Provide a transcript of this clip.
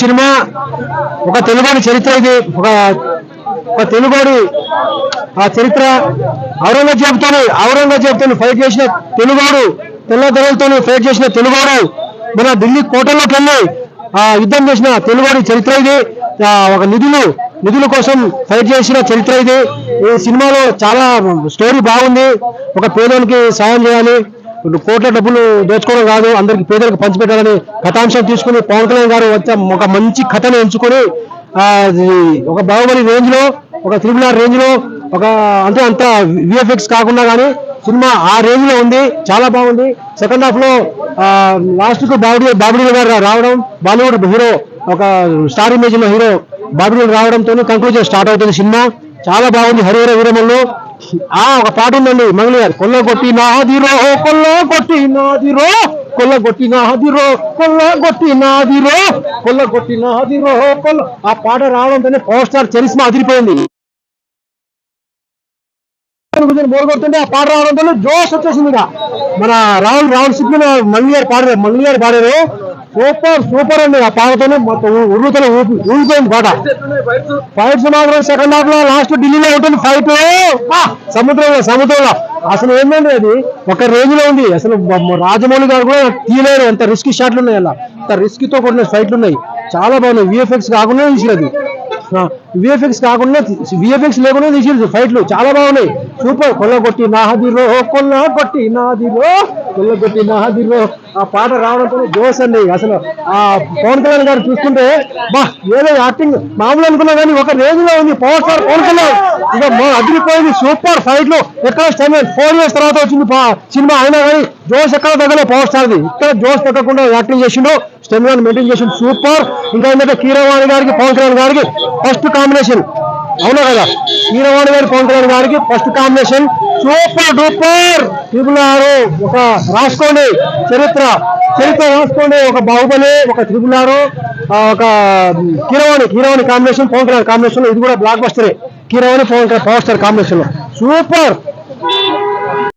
Cinema ఒక తెలుగుని చరిత్ర ఇది. ఒక ఒక తెలుగుడి ఆ చరిత్ర ఔరంగజేబ్ ఔరంగజేబుతోని ఫైట్ చేసిన తెలుగోడు తెల్లదొరలతో ఫైట్ చేసిన తెలుగుడు మన ఢిల్లీ కోటలోకి వెళ్ళి ఆ యుద్ధం చేసిన తెలుగుడి చరిత్ర ఇది. ఒక నిధులు నిధుల కోసం ఫైట్ చేసిన చరిత్ర ఇది. ఈ సినిమాలో చాలా స్టోరీ బాగుంది. ఒక పేదోనికి సాయం చేయాలి. కోట్ల డబ్బులు దోచుకోవడం కాదు అందరికి పేదలకు పంచిపెట్టాలని కథాంశం తీసుకుని పవన్ కళ్యాణ్ గారు వచ్చే ఒక మంచి కథను ఎంచుకొని ఒక బాహుబలి రేంజ్లో ఒక త్రిబుల్ ఆర్ రేంజ్లో ఒక అంటే అంత విఎఫ్ఎక్స్ కాకుండా కానీ సినిమా ఆ రేంజ్లో ఉంది చాలా బాగుంది. సెకండ్ హాఫ్లో లాస్ట్కు బాబుడి బాబుడి గారు రావడం బాలీవుడ్ హీరో ఒక స్టార్ ఇమేజ్లో హీరో బాబుడి రావడంతో కంక్లూజన్ స్టార్ట్ అవుతుంది సినిమా. చాలా బాగుంది హరిహర వీరమల్లో. ఒక పాట ఉందండి మంగళ గారు కొల్ల కొట్టి నాదిరో కొల్ల కొట్టి నాదిరో కొల్ల కొట్టి నాదిరో కొల్ల కొట్టి నాదిరో కొల్ల కొట్టి నాదిరో కొల్ల ఆ పాట రావడంతోనే పవర్ స్టార్ చరిస్మా అదిరిపోయింది బోర్ ఆ పాట రావడంతో జోష్ వచ్చేసింది మన రాహుల్ రాహుల్ సిక్ మంగళ గారు పాడారు మంగళ గారు పాడారు సూపర్ సూపర్ అండి. ఆ పాటతోనే మొత్తం ఉర్రుతోనే ఊపి ఊగిపోయింది పాట. ఫైట్స్ మాత్రం సెకండ్ హాఫ్లో లాస్ట్ ఢిల్లీలో ఉంటుంది ఫైట్ సముద్రంలో సముద్రంలో. అసలు ఏంటండి అది ఒక రేంజ్లో ఉంది. అసలు రాజమౌళి గారు కూడా తీయలేరు ఎంత రిస్క్ షాట్లు ఉన్నాయి అలా అంత రిస్క్తో కూడిన ఫైట్లు ఉన్నాయి. చాలా బాగున్నాయి. విఎఫ్ఎక్స్ కాకుండా తీసినది. విఎఫ్ఎక్స్ కాకుండా విఎఫ్ఎక్స్ లేకుండా తీసిరు ఫైట్లు. చాలా బాగున్నాయి. సూపర్. కొల్ల కొట్టి నాహదిరో కొల్ల కొట్టి నాదిరో కొల్ల కొట్టి నాహదిరో. ఆ పాట రావడంతో జోస్ అండి అసలు ఆ పవన్ కళ్యాణ్ గారు చూస్తుంటే బా ఏదో యాక్టింగ్ మామూలు అనుకున్నా కానీ ఒక రేంజ్లో ఉంది. Power star Pawan Kalyan. ఇక మా అదిరిపోయింది. సూపర్ ఫైట్లో ఎక్కడ స్టైమెంట్ ఫోర్ ఇయర్స్ తర్వాత వచ్చింది సినిమా. అయినా కానీ జోస్ ఎక్కడ తగ్గలే పవర్ స్టార్ది ఇక్కడ జోస్ తగ్గకుండా యాక్టింగ్ చేసిండు. స్టెమ్ మెయింటైన్ చేసిండు. సూపర్. ఇంకా ఏంటంటే కీరవాణి గారికి పవన్ కళ్యాణ్ గారికి ఫస్ట్ కాంబినేషన్ అవునా కదా? కీరవాణి గారి పవన్ కళ్యాణ్ గారికి first combination super duper triple ఆరు ఒక రాసుకోండి. చరిత్ర చరిత్ర రాసుకోండి. ఒక బాహుబలి ఒక ట్రిపుల్ ఆరు ఒక కీరవాణి కీరవాణి కాంబినేషన్ పవన్ కళ్యాణ్ కాంబినేషన్ ఇది కూడా black బస్టరే Keeravani Pawan Kalyan power star combination super